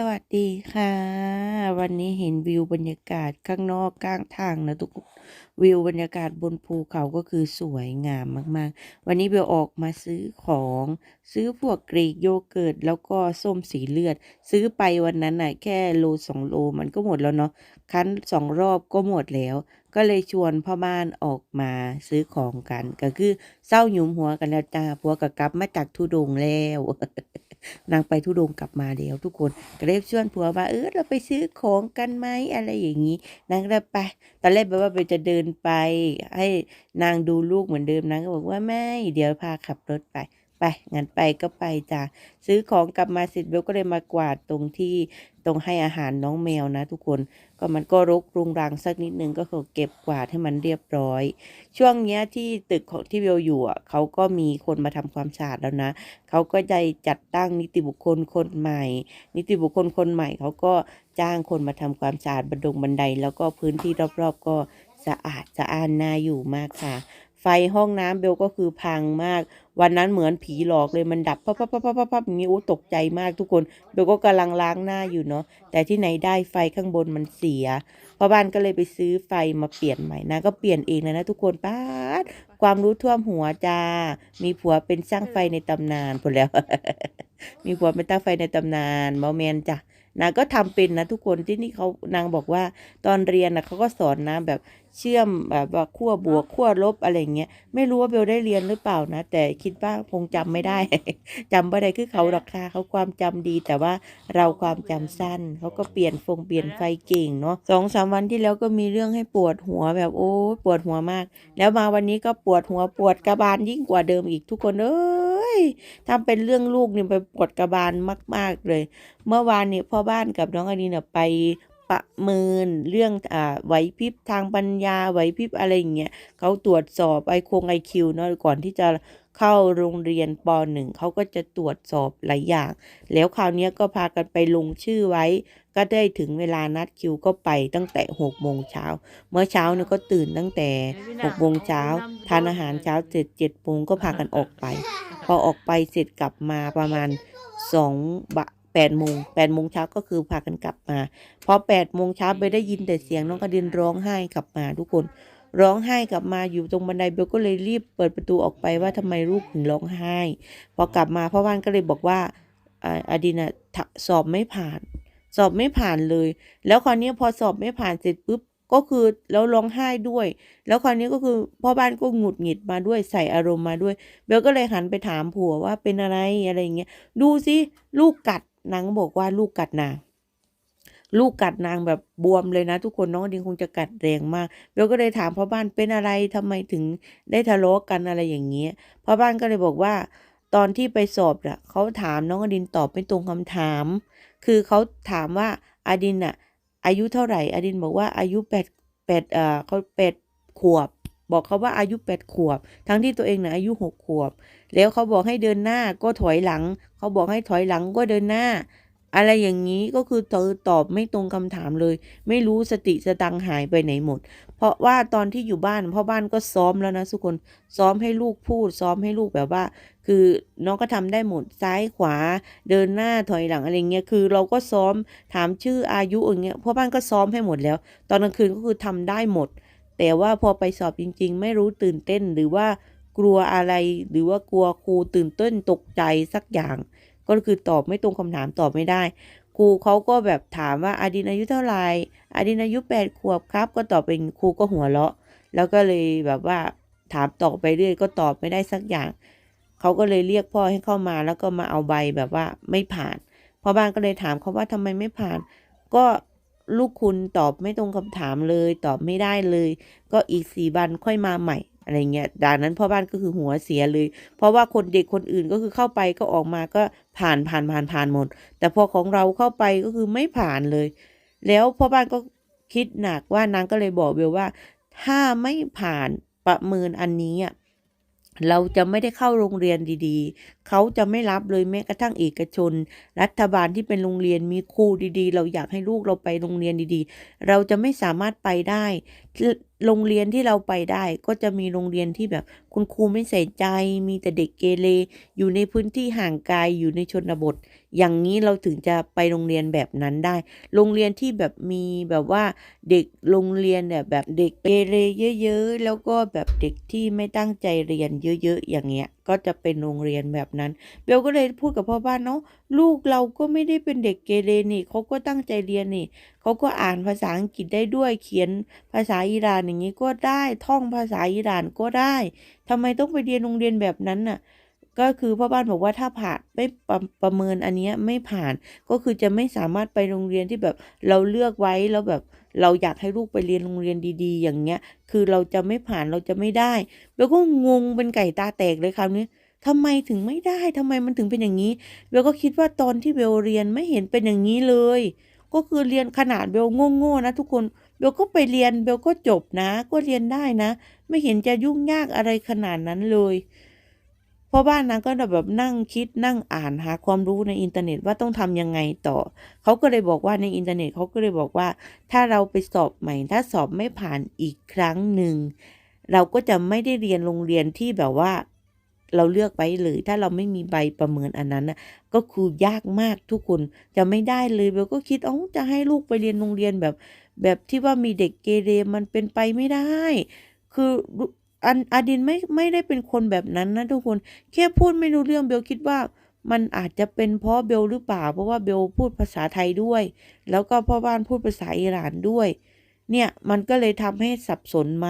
สวัสดีค่ะ วันนี้เห็นวิวบรรยากาศข้างนอกกลางทางนะทุกคนวิวบรรยากาศบนภูเขาก็คือสวยงามมากๆ วันนี้เบลออกมาซื้อของซื้อพวกกรีกโยเกิร์ตแล้วก็ส้มสีเลือด ซื้อไปวันนั้นน่ะแค่โลสองโลมันก็หมดแล้วเนาะคั้นสองรอบก็หมดแล้ว ก็เลยชวนพ่อบ้านออกมาซื้อของกัน ก็คือเศร้าหยุมหัวกันแล้วจ้าผัวกับกลับมาจากทุดงแล้ว นางไปทุดงกลับมาแล้วทุกคนก็เลยชวนผัวว่าเออเราไปซื้อของกันไหมอะไรอย่างนี้นางก็ไปตอนแรกแบบว่าไปจะเดินไป ให้นางดูลูกเหมือนเดิมนางก็บอกว่าไม่เดี๋ยวพาขับรถไป ไปงั้นไปก็ไปจ้ะซื้อของกลับมาเสร็จเบลก็เลยมากวาดตรงที่ตรงให้อาหารน้องแมวนะ ทุกคนก็มันก็รกรุงรังสักนิดนึงก็คือเก็บกวาดให้มันเรียบร้อย ช่วงเนี้ยที่ตึกของที่เบลอยู่อะเขาก็มีคนมาทำความสะอาดแล้วนะเขาก็ได้จัดตั้งนิติบุคคลคนใหม่ นิติบุคคลคนใหม่เขาก็จ้างคนมาทำความสะอาดบันดงบันได แล้วก็พื้นที่รอบๆก็สะอาดสะอ้านน่าอยู่มากค่ะ ไฟห้องน้ำเบลก็คือพังมาก วันนั้นเหมือนผีหลอกเลยมันดับปั๊บปั๊บปั๊บปั๊บปั๊บอย่างนี้โอ้ตกใจมากทุกคนเบลก็กำลังล้างหน้าอยู่เนาะแต่ที่ไหนได้ไฟข้างบนมันเสียพ่อบ้านก็เลยไปซื้อไฟมาเปลี่ยนใหม่นะก็เปลี่ยนเองเลยนะทุกคนป้าดความรู้ท่วมหัวจ้า มีผัวเป็นช่างไฟในตำนานพอแล้ว มีผัวเป็นช่างไฟในตำนานเมาแมนจ้ะ นางก็ทำเป็นนะทุกคนที่นี่เขานางบอกว่าตอนเรียนนะเขาก็สอนนะแบบเชื่อมแบบว่าขั้วบวกขั้วลบอะไรเงี้ยไม่รู้ว่าเบลได้เรียนหรือเปล่านะ แต่คิดว่าคงจำไม่ได้จำไม่ได้คือเขาหรอกค่ะเขาความจำดี แต่ว่าเราความจำสั้นเขาก็เปลี่ยนฟงเปลี่ยนไฟเก่งเนาะสองสามวันที่แล้วก็มีเรื่องให้ปวดหัวแบบโอ้ปวดหัวมาก แล้วมาวันนี้ก็ปวดหัวปวดกระบาลยิ่งกว่าเดิมอีกทุกคนเอ้ย ทำเป็นเรื่องลูกเนี่ยไปปวดกระบาลมาก ๆเลย เมื่อวานนี้พ่อบ้านกับน้องอดีเนี่ยไปประเมินเรื่องอ่าไหวพริบทางปัญญาไหวพริบอะไรอย่างเงี้ยเขาตรวจสอบไอโคงไอคิวเนาะก่อนที่จะ เข้าโรงเรียนปหนึ่งเขาก็จะตรวจสอบหลายอย่าง แล้วคราวนี้ก็พากันไปลงชื่อไว้ ก็ได้ถึงเวลานัดคิวก็ไปตั้งแต่หกโมงเช้า เมื่อเช้าเนี่ยก็ตื่นตั้งแต่หกโมงเช้าทานอาหารเช้าเสร็จเจ็ดโมงก็พากันออกไป พอออกไปเสร็จกลับมาประมาณสองบะแปดโมงแปดโมงเช้าก็คือพากันกลับมา พอแปดโมงเช้าไปได้ยินแต่เสียงน้องกระดินร้องไห้กลับมาทุกคน ร้องไห้กลับมาอยู่ตรงบันไดเบลก็เลยรีบเปิดประตูออกไปว่าทำไมลูกถึงร้องไห้ พอกลับมาพ่อบ้านก็เลยบอกว่าอ่าอดินะสอบไม่ผ่าน สอบไม่ผ่านเลย แล้วคราวนี้พอสอบไม่ผ่านเสร็จปุ๊บก็คือแล้วร้องไห้ด้วย แล้วคราวนี้ก็คือพ่อบ้านก็หงุดหงิดมาด้วยใส่อารมณ์มาด้วย เบลก็เลยหันไปถามผัวว่าเป็นอะไรอะไรอย่างเงี้ยดูสิลูกกัดนางบอกว่าลูกกัดนาง ลูกกัดนางแบบบวมเลยนะ ทุกคนน้องดิงคงจะกัดแรงมากเบลก็เลยถามพ่อบ้านเป็นอะไรทำไมถึงได้ทะเลาะกันอะไรอย่างเงี้ยพ่อบ้านก็เลยบอกว่า ตอนที่ไปสอบน่ะเขาถามน้องอดินตอบไม่ตรงคำถาม คือเขาถามว่าอดินน่ะอายุเท่าไหร่ อดินบอกว่าอายุแปดแปดเอ่อเขาแปดขวบ บอกเขาว่าอายุแปดขวบ ทั้งที่ตัวเองน่ะอายุหกขวบ แล้วเขาบอกให้เดินหน้าก็ถอยหลัง เขาบอกให้ถอยหลังก็เดินหน้า อะไรอย่างนี้ก็คือเธอตอบไม่ตรงคำถามเลย ไม่รู้สติสตังหายไปไหนหมด เพราะว่าตอนที่อยู่บ้านพ่อบ้านก็ซ้อมแล้วนะทุกคนซ้อมให้ลูกพูด ซ้อมให้ลูกแบบว่า คือน้องก็ทำได้หมดซ้ายขวา เดินหน้าถอยหลังอะไรเงี้ยคือ เราก็ซ้อมถามชื่ออายุอย่างเงี้ยพ่อบ้านก็ซ้อมให้หมดแล้ว ตอนกลางคืนก็คือทำได้หมด แต่ว่าพอไปสอบจริง ๆ ไม่รู้ตื่นเต้นหรือว่ากลัวอะไรหรือว่ากลัวครูตื่นเต้นตกใจสักอย่าง ก็คือตอบไม่ตรงคำถามตอบไม่ได้ ครูเขาก็แบบถามว่าอาดินอายุเท่าไหร่อดินอายุแปดขวบครับ ก็ตอบเป็นครูก็หัวเราะ แล้วก็เลยแบบว่าถามต่อไปเรื่อยก็ตอบไม่ได้สักอย่าง เขาก็เลยเรียกพ่อให้เข้ามาแล้วก็มาเอาใบแบบว่าไม่ผ่านพ่อบ้านก็เลยถามเขาว่าทำไมไม่ผ่าน ก็ลูกคุณตอบไม่ตรงคำถามเลย ตอบไม่ได้เลย ก็อีกสี่วันค่อยมาใหม่ อะไรเงี้ยดังนั้นพ่อบ้านก็คือหัวเสียเลย เพราะว่าคนเด็กคนอื่นก็คือเข้าไปก็ออกมาก็ผ่านผ่านผ่านผ่านหมด แต่พอของเราเข้าไปก็คือไม่ผ่านเลย แล้วพ่อบ้านก็คิดหนักว่านางก็เลยบอกเบลว่า ถ้าไม่ผ่านประเมินอันนี้อะเราจะไม่ได้เข้าโรงเรียนดีๆ เขาจะไม่รับเลยแม้กระทั่งเอกชน รัฐบาลที่เป็นโรงเรียนมีครูดีๆ เราอยากให้ลูกเราไปโรงเรียนดีๆ เราจะไม่สามารถไปได้ โรงเรียนที่เราไปได้ก็จะมีโรงเรียนที่แบบคุณครูไม่ใส่ใจ มีแต่เด็กเกเรอยู่ในพื้นที่ห่างไกลอยู่ในชนบท อย่างนี้เราถึงจะไปโรงเรียนแบบนั้นได้ โรงเรียนที่แบบมีแบบว่าเด็กโรงเรียนเนี่ยแบบเด็กเกเรเยอะ ๆ แล้วก็แบบเด็กที่ไม่ตั้งใจเรียนเยอะ ๆ อย่างเงี้ย ก็จะเป็นโรงเรียนแบบนั้น เบลก็เลยพูดกับพ่อบ้านเนาะลูกเราก็ไม่ได้เป็นเด็กเกเรนี่เขาก็ตั้งใจเรียนนี่เขาก็อ่านภาษาอังกฤษได้ด้วยเขียนภาษาอิหร่านอย่างนี้ก็ได้ท่องภาษาอิหร่านก็ได้ทำไมต้องไปเรียนโรงเรียนแบบนั้นน่ะก็คือพ่อบ้านบอกว่าถ้าผ่านไม่ประประเมินอันนี้ไม่ผ่านก็คือจะไม่สามารถไปโรงเรียนที่แบบเราเลือกไว้แล้วแบบ เราอยากให้ลูกไปเรียนโรงเรียนดี ๆ อย่างเงี้ย คือเราจะไม่ผ่านเราจะไม่ได้เบลก็งงเป็นไก่ตาแตกเลยคราวนี้ทำไมถึงไม่ได้ทำไมมันถึงเป็นอย่างนี้เบลก็คิดว่าตอนที่เบลเรียนไม่เห็นเป็นอย่างนี้เลย ก็คือเรียนขนาดเบลโง่ๆนะทุกคนเบลก็ไปเรียนเบลก็จบนะ ก็เรียนได้นะ ไม่เห็นจะยุ่งยากอะไรขนาดนั้นเลย เพราะบ้านนางก็แบบนั่งคิดนั่งอ่านหาความรู้ในอินเทอร์เน็ตว่าต้องทำยังไงต่อ เขาก็เลยบอกว่าในอินเทอร์เน็ตเขาก็เลยบอกว่า ถ้าเราไปสอบใหม่ ถ้าสอบไม่ผ่านอีกครั้งหนึ่งเราก็จะไม่ได้เรียนโรงเรียนที่แบบว่าเราเลือกไว้เลยถ้าเราไม่มีใบประเมินอันนั้นนะก็คือยากมากทุกคนจะไม่ได้เลยเบลก็คิดอ๋อจะให้ลูกไปเรียนโรงเรียนแบบ แบบที่ว่ามีเด็กเกเรมันเป็นไปไม่ได้ คือ อันอดินไม่ไม่ได้เป็นคนแบบนั้นนะทุกคน แค่พูดไม่รู้เรื่องเบลคิดว่ามันอาจจะเป็นเพราะเบลหรือเปล่า เพราะว่าเบลพูดภาษาไทยด้วย แล้วก็พ่อบ้านพูดภาษาอิหร่านด้วย เนี่ยมันก็เลยทำให้สับสนไหม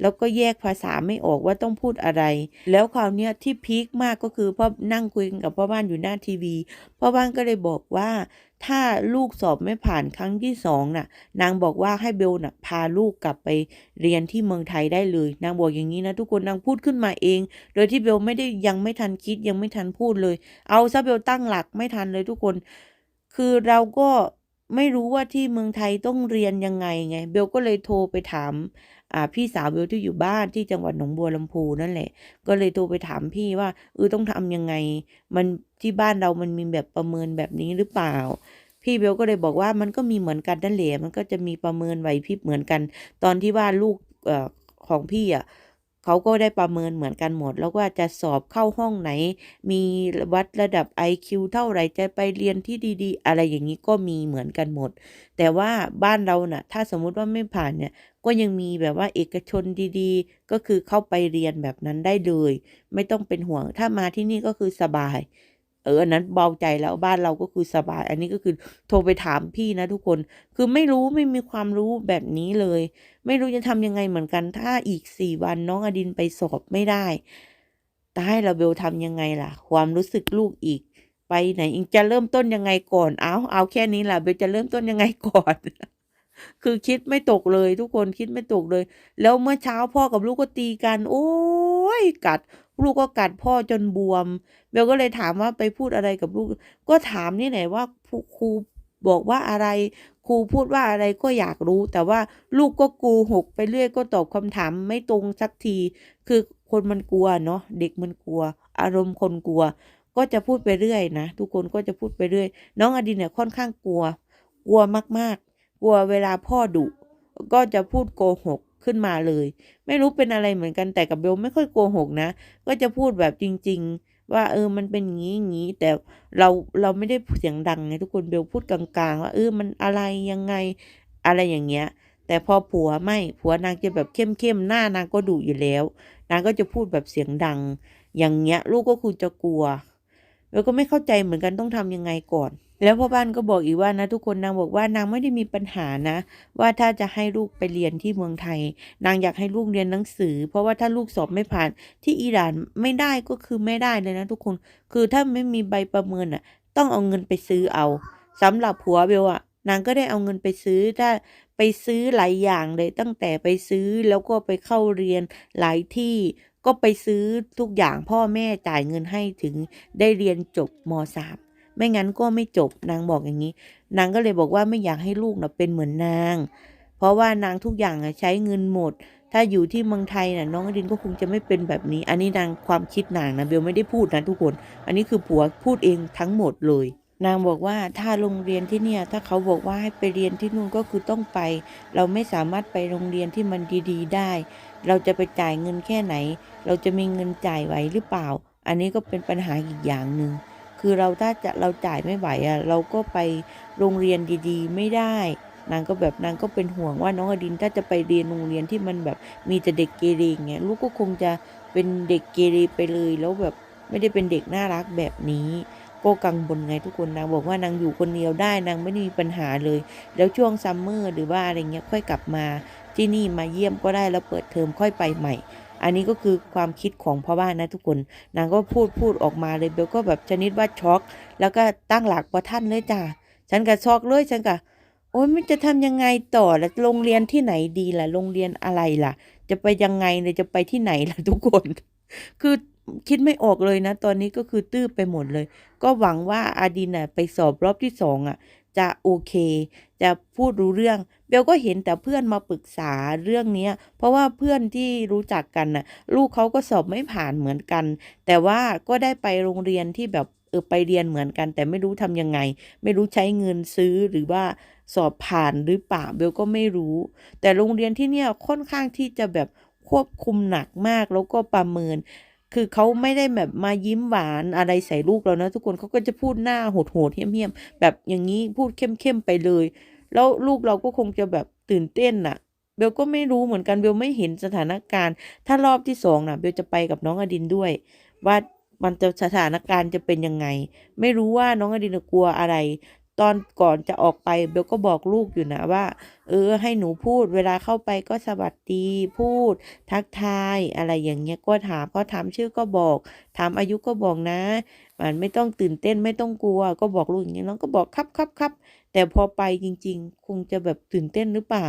แล้วก็แยกภาษาไม่ออกว่าต้องพูดอะไร แล้วคราวเนี้ยที่พีคมากก็คือพ่อนั่งคุยกับพ่อบ้านอยู่หน้าทีวี พ่อบ้านก็เลยบอกว่า ถ้าลูกสอบไม่ผ่านครั้งที่สองน่ะ นางบอกว่าให้เบลน่ะพาลูกกลับไปเรียนที่เมืองไทยได้เลย นางบอกอย่างนี้นะทุกคนนางพูดขึ้นมาเอง โดยที่เบลไม่ได้ยังไม่ทันคิดยังไม่ทันพูดเลย เอาซะเบลตั้งหลักไม่ทันเลยทุกคน คือเราก็ ไม่รู้ว่าที่เมืองไทยต้องเรียนยังไงไง เบลก็เลยโทรไปถามอ่าพี่สาวเบลที่อยู่บ้านที่จังหวัดหนองบัวลำพูนั่นแหละ ก็เลยโทรไปถามพี่ว่าเออต้องทำยังไง มันที่บ้านเรามันมีแบบประเมินแบบนี้หรือเปล่า พี่เบลก็เลยบอกว่ามันก็มีเหมือนกันนั่นแหละมันก็จะมีประเมินไหวพริบเหมือนกัน ตอนที่ว่าลูกเอ่อของพี่อะ เขาก็ได้ประเมินเหมือนกันหมด แล้วว่าจะสอบเข้าห้องไหน มีวัดระดับ IQ เท่าไหร่จะไปเรียนที่ดีๆ อะไรอย่างนี้ก็มีเหมือนกันหมด แต่ว่าบ้านเราน่ะ ถ้าสมมุติว่าไม่ผ่านเนี่ย ก็ยังมีแบบว่าเอกชนดีๆ ก็คือเข้าไปเรียนแบบนั้นได้เลย ไม่ต้องเป็นห่วงถ้ามาที่นี่ก็คือสบาย เอออันนั้นเบาใจแล้วบ้านเราก็คือสบาย อันนี้ก็คือโทรไปถามพี่นะทุกคน คือไม่รู้ไม่มีความรู้แบบนี้เลย ไม่รู้จะทำยังไงเหมือนกัน ถ้าอีกสี่วันน้องอดินไปสอบไม่ได้ต่ให้เราเบลทำยังไงล่ะ ความรู้สึกลูกอีก ไปไหนอีกจะเริ่มต้นยังไงก่อน เอาเอาแค่นี้ล่ะเบลจะเริ่มต้นยังไงก่อน คือคิดไม่ตกเลย ทุกคนคิดไม่ตกเลย แล้วเมื่อเช้าพ่อกับลูกก็ตีกัน โอ้ยกัด ลูกก็กัดพ่อจนบวมเบลก็เลยถามว่าไปพูดอะไรกับลูก ก็ถามนี่ไหนว่าครูบอกว่าอะไรครูพูดว่าอะไรก็อยากรู้ แต่ว่าลูกก็กูหกไปเรื่อยก็ตอบคำถามไม่ตรงสักที คือคนมันกลัวเนาะเด็กมันกลัว อารมณ์คนกลัว ก็จะพูดไปเรื่อยนะทุกคนก็จะพูดไปเรื่อย น้องอดินเนี่ยค่อนข้างกลัว กลัวมากๆ กลัวเวลาพ่อดุก็จะพูดโกหก ขึ้นมาเลย ไม่รู้เป็นอะไรเหมือนกันแต่กับเบลไม่ค่อยโกหกนะ ก็จะพูดแบบจริง ๆ ว่าเออมันเป็นงี้งี้แต่เราเราไม่ได้เสียงดังไงทุกคนเบลพูดกลางๆ ว่าเออมันอะไรยังไงอะไรอย่างเงี้ย แต่พอผัวไม่ผัวนางจะแบบเข้มๆหน้านางก็ดุอยู่แล้ว นางก็จะพูดแบบเสียงดัง อย่างเงี้ย ลูกก็คือจะกลัวเบลก็ไม่เข้าใจเหมือนกันต้องทำยังไงก่อน แล้วพ่อบ้านก็บอกอีกว่านะทุกคนนางบอกว่านางไม่ได้มีปัญหานะ ว่าถ้าจะให้ลูกไปเรียนที่เมืองไทย นางอยากให้ลูกเรียนหนังสือ เพราะว่าถ้าลูกสอบไม่ผ่านที่อิหร่านไม่ได้ก็คือไม่ได้เลยนะทุกคน คือถ้าไม่มีใบประเมินอะ ต้องเอาเงินไปซื้อเอาสำหรับผัวเบลอะนางก็ได้เอาเงินไปซื้อถ้าไปซื้อหลายอย่างเลย ตั้งแต่ไปซื้อแล้วก็ไปเข้าเรียนหลายที่ก็ไปซื้อทุกอย่างพ่อแม่จ่ายเงินให้ถึงได้เรียนจบมสาม ไม่งั้นก็ไม่จบนางบอกอย่างนี้ นางก็เลยบอกว่าไม่อยากให้ลูกนะเป็นเหมือนนาง เพราะว่านางทุกอย่างอะใช้เงินหมด ถ้าอยู่ที่เมืองไทยน่ะน้องอดินก็คงจะไม่เป็นแบบนี้ อันนี้นางความคิดนางนะเบลไม่ได้พูดนะทุกคน อันนี้คือผัวพูดเองทั้งหมดเลยนางบอกว่าถ้าโรงเรียนที่เนี่ย ถ้าเขาบอกว่าให้ไปเรียนที่นู่นก็คือต้องไป เราไม่สามารถไปโรงเรียนที่มันดีๆ ได้ เราจะไปจ่ายเงินแค่ไหน เราจะมีเงินจ่ายไหวหรือเปล่า อันนี้ก็เป็นปัญหาอีกอย่างหนึ่ง คือเราถ้าจะเราจ่ายไม่ไหวอะเราก็ไปโรงเรียนดีๆ ไม่ได้ นางก็แบบนางก็เป็นห่วงว่าน้องอดินถ้าจะไปเรียนโรงเรียนที่มันแบบมีแต่เด็กเกเรงเงี้ยลูกก็คงจะเป็นเด็กเกเรไปเลยแล้วแบบไม่ได้เป็นเด็กน่ารักแบบนี้ก็กังวลไงทุกคนนางบอกว่านางอยู่คนเดียวได้นางไม่ได้มีปัญหาเลย แล้วช่วงซัมเมอร์หรือว่าอะไรเงี้ยค่อยกลับมาที่นี่มาเยี่ยมก็ได้แล้วเปิดเทอมค่อยไปใหม่ อันนี้ก็คือความคิดของพ่อบ้านนะทุกคน นางก็พูดพูดออกมาเลยเบลก็แบบชนิดว่าช็อก แล้วก็ตั้งหลักประท่านเลยจ้ะฉันก็ช็อกเลยฉันก็โอ้ยมันจะทำยังไงต่อละโรงเรียนที่ไหนดีล่ะ โรงเรียนอะไรล่ะ จะไปยังไงเลยจะไปที่ไหนล่ะทุกคน คือคิดไม่ออกเลยนะ ตอนนี้ก็คือตื้อไปหมดเลย ก็หวังว่าอาดินน่ะไปสอบรอบที่สองอะ จะโอเค จะพูดรู้เรื่องเบลก็เห็นแต่เพื่อนมาปรึกษาเรื่องนี้เพราะว่าเพื่อนที่รู้จักกันน่ะลูกเขาก็สอบไม่ผ่านเหมือนกัน แต่ว่าก็ได้ไปโรงเรียนที่แบบเออไปเรียนเหมือนกัน แต่ไม่รู้ทำยังไง ไม่รู้ใช้เงินซื้อหรือว่าสอบผ่านหรือเปล่าเบลก็ไม่รู้ แต่โรงเรียนที่เนี่ยค่อนข้างที่จะแบบควบคุมหนักมากแล้วก็ประเมิน คือเขาไม่ได้แบบมายิ้มหวานอะไรใส่ลูกเรานะทุกคนเขาก็จะพูดหน้าโหดๆเหี้ยมๆแบบอย่างนี้พูดเข้มๆไปเลย แล้วลูกเราก็คงจะแบบตื่นเต้นน่ะเบลก็ไม่รู้เหมือนกันเบลไม่เห็นสถานการณ์ ถ้ารอบที่สองน่ะเบลจะไปกับน้องอดินด้วย ว่ามันจะสถานการณ์จะเป็นยังไง ไม่รู้ว่าน้องอดินกลัวอะไร ตอนก่อนจะออกไปเบลก็บอกลูกอยู่นะว่า เออ ให้หนูพูด เวลาเข้าไปก็สวัสดีพูด ทักทาย อะไรอย่างเงี้ยก็ถามก็ถามชื่อก็บอก ถามอายุก็บอกนะ มันไม่ต้องตื่นเต้นไม่ต้องกลัว ก็บอกลูกอย่างเงี้ยน้องก็บอกครับครับครับแต่พอไปจริง ๆ คงจะแบบตื่นเต้นหรือเปล่า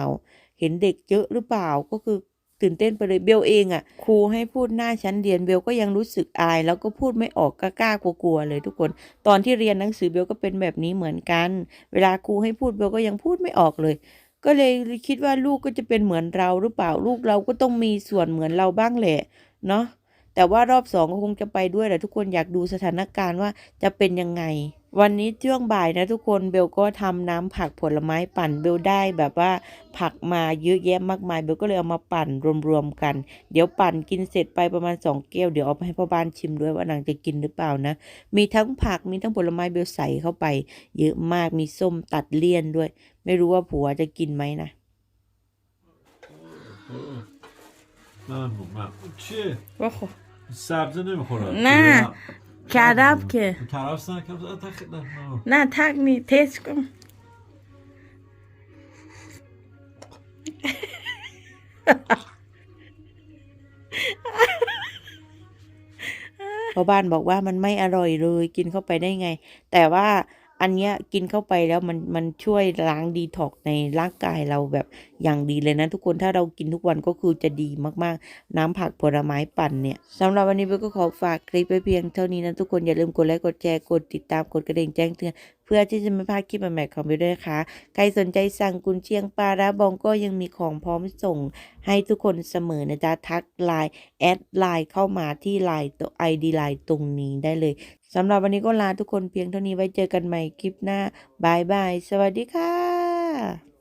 เห็นเด็กเยอะหรือเปล่าก็คือ ตื่นเต้นไปเลยเบลเองอะ่ะครูให้พูดหน้าชั้นเรียนเบลก็ยังรู้สึกอาย แล้วก็พูดไม่ออกกล้ากลัวๆเลยทุกคน ตอนที่เรียนหนังสือเบลก็เป็นแบบนี้เหมือนกัน เวลาครูให้พูดเบลก็ยังพูดไม่ออกเลยก็เลยคิดว่าลูกก็จะเป็นเหมือนเราหรือเปล่าลูกเราก็ต้องมีส่วนเหมือนเราบ้างแหละเนาะแต่ว่ารอบสองก็คงจะไปด้วยแหละทุกคนอยากดูสถานการณ์ว่าจะเป็นยังไง วันนี้ช่วงบ่ายนะทุกคนเบลก็ทำน้ำผักผลไม้ปั่นเบลได้แบบว่าผักมาเยอะแยะมากมายเบลก็เลยเอามาปั่นรวมๆกัน เดี๋ยวปั่นกินเสร็จไปประมาณสองแก้วเดี๋ยวเอาไปให้พ่อบ้านชิมด้วยว่านางจะกินหรือเปล่านะ มีทั้งผักมีทั้งผลไม้เบลใส่เข้าไป เยอะมากมีส้มตัดเลี่ยนด้วย ไม่รู้ว่าผัวจะกินไหมนะ من من چیه؟ بخور سبزی نمیخورم نه. کرب که کرفس نه کرفس آه، تخ- نه، نه. نه تک می تست کن เพราะบ้านบอกว่ามันไม่อร่อยเลยกินเข้าไปได้ไง แต่ว่า อันเนี้ยกินเข้าไปแล้วมันมันช่วยล้างดีท็อกในร่างกายเราแบบอย่างดีเลยนะทุกคนถ้าเรากินทุกวันก็คือจะดีมากๆ น้ำผักผลไม้ปั่นเนี่ยสำหรับวันนี้เบลก็ขอฝากคลิปไว้เพียงเท่านี้นะทุกคนอย่าลืมกดไลค์กดแชร์กดติดตามกดกระดิ่งแจ้งเตือนเพื่อที่จะไม่พลาดคลิปใหม่ๆของเบลด้วยนะคะใครสนใจสั่งกุนเชียงปลาร้าบองก็ยังมีของพร้อมส่ง ให้ทุกคนเสมอนะจ๊ะทักไลน์แอดไลน์เข้ามาที่ไลน์ตัวไอดีไลน์ตรงนี้ได้เลย สำหรับวันนี้ก็ลาทุกคนเพียงเท่านี้ไว้เจอกันใหม่คลิปหน้าบายบาย สวัสดีค่ะ